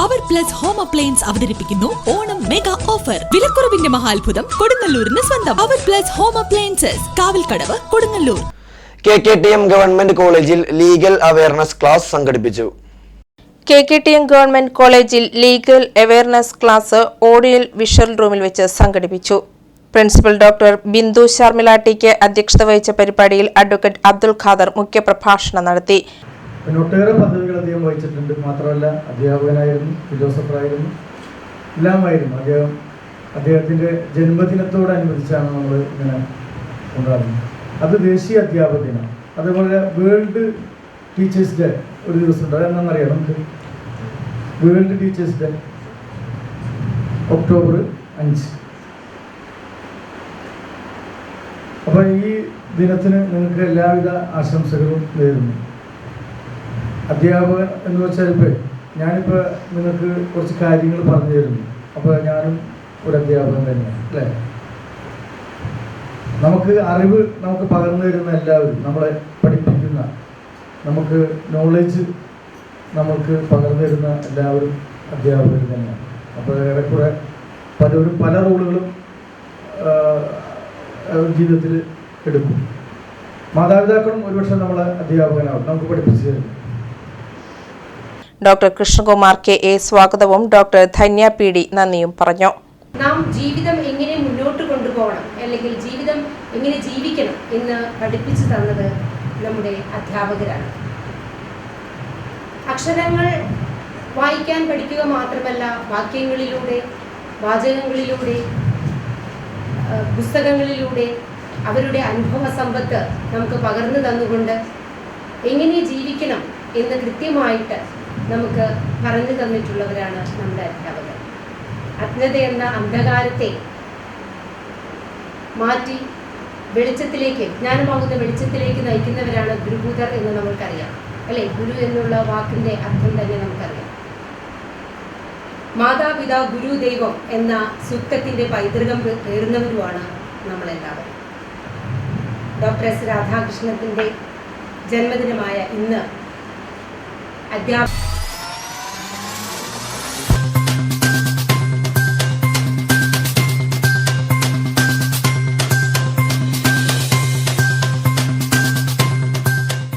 Power plus home appliance അവതരിപ്പിക്കുന്നു Onam mega offer വിലക്കുറവിന്റെ മഹാത്ഭുതം കൊടുങ്ങല്ലൂരിന് സ്വന്തം. Power plus home appliances Kavalkadavu Kodungallur. K K T M government കോളേജിൽ legal awareness class സംഘടിപ്പിച്ചു. K K T M government കോളേജിൽ legal awareness class audio visual റൂമിൽ വെച്ച് സംഘടിപ്പിച്ചു. പ്രിൻസിപ്പൽ ഡോക്ടർ ബിന്ദു ശർമിലാട്ടിക്ക് അധ്യക്ഷത വഹിച്ച പരിപാടിയിൽ അഡ്വക്കേറ്റ് അബ്ദുൽ ഖാദർ മുഖ്യപ്രഭാഷണം നടത്തി. പിന്നെ ഒട്ടേറെ പദവികൾ അദ്ദേഹം വഹിച്ചിട്ടുണ്ട്. മാത്രമല്ല അധ്യാപകനായിരുന്നു ഫിലോസഫറായിരുന്നു എല്ലാമായിരുന്നു. അദ്ദേഹം അദ്ദേഹത്തിന്റെ ജന്മദിനത്തോടനുബന്ധിച്ചാണ് നമ്മൾ ഇങ്ങനെ കൊണ്ടാടുന്നത്. അത് ദേശീയ അധ്യാപക ദിനം. അതേപോലെ വേൾഡ് ടീച്ചേഴ്സ് ഡേ ഒരു ദിവസം ഉണ്ട് അതെന്നാണെന്നറിയാം നമുക്ക്? വേൾഡ് ടീച്ചേഴ്സ് ഡേ ഒക്ടോബർ അഞ്ച്. അപ്പോൾ ഈ ദിനത്തിന് നിങ്ങൾക്ക് എല്ലാവിധ ആശംസകളും നേരുന്നു. അധ്യാപകൻ എന്ന് വെച്ചാൽ ഇപ്പോൾ ഞാനിപ്പോൾ നിങ്ങൾക്ക് കുറച്ച് കാര്യങ്ങൾ പറഞ്ഞു തരുന്നു. അപ്പോൾ ഞാനും ഒരു അധ്യാപകൻ തന്നെയാണ് അല്ലേ? നമുക്ക് അറിവ് നമുക്ക് പകർന്നു തരുന്ന എല്ലാവരും നമ്മളെ പഠിപ്പിക്കുന്ന നമുക്ക് നോളേജ് നമുക്ക് പകർന്നു തരുന്ന എല്ലാവരും അധ്യാപകർ തന്നെയാണ്. അപ്പോൾ ഏറെക്കുറെ പലരും പല റോളുകളും ജീവിതത്തിൽ എടുക്കും. മാതാപിതാക്കളും ഒരുപക്ഷെ നമ്മളെ അധ്യാപകനാവും നമുക്ക് പഠിപ്പിച്ചു തരും. ഡോക്ടർ കൃഷ്ണകുമാർ കെ എ സ്വാഗതവും ഡോക്ടർ ധന്യ പി ഡി നന്ദിയും പറഞ്ഞു. നാം ജീവിതം എങ്ങനെ മുന്നോട്ട് കൊണ്ടുപോകണം അല്ലെങ്കിൽ ജീവിതം എങ്ങനെ ജീവിക്കണം എന്ന് പഠിപ്പിച്ചു തന്നത് നമ്മുടെ അധ്യാപകരാണ്. അക്ഷരങ്ങൾ വായിക്കാൻ പഠിക്കുക മാത്രമല്ല വാക്യങ്ങളിലൂടെ വാചകങ്ങളിലൂടെ പുസ്തകങ്ങളിലൂടെ അവരുടെ അനുഭവ സമ്പത്ത് നമുക്ക് പകർന്നു തന്നുകൊണ്ട് എങ്ങനെ ജീവിക്കണം എന്ന് കൃത്യമായിട്ട് നമുക്ക് പറഞ്ഞു തന്നിട്ടുള്ളവരാണ് നമ്മുടെ അധ്യാപകർ. അജ്ഞത എന്ന അന്ധകാരത്തെ മാറ്റി വെളിച്ചത്തിലേക്ക് ജ്ഞാനമാകുന്ന വെളിച്ചത്തിലേക്ക് നയിക്കുന്നവരാണ് ഗുരുഭൂതർ എന്ന് നമുക്കറിയാം അല്ലെ? ഗുരു എന്നുള്ള വാക്കിന്റെ അർത്ഥം തന്നെ നമുക്കറിയാം. മാതാപിതാ ഗുരു ദൈവം എന്ന സൂക്തത്തിന്റെ പൈതൃകം പേറുന്നവരുമാണ് നമ്മളെല്ലാവരും. ഡോക്ടർ എസ് രാധാകൃഷ്ണത്തിന്റെ ജന്മദിനമായ ഇന്ന് I got.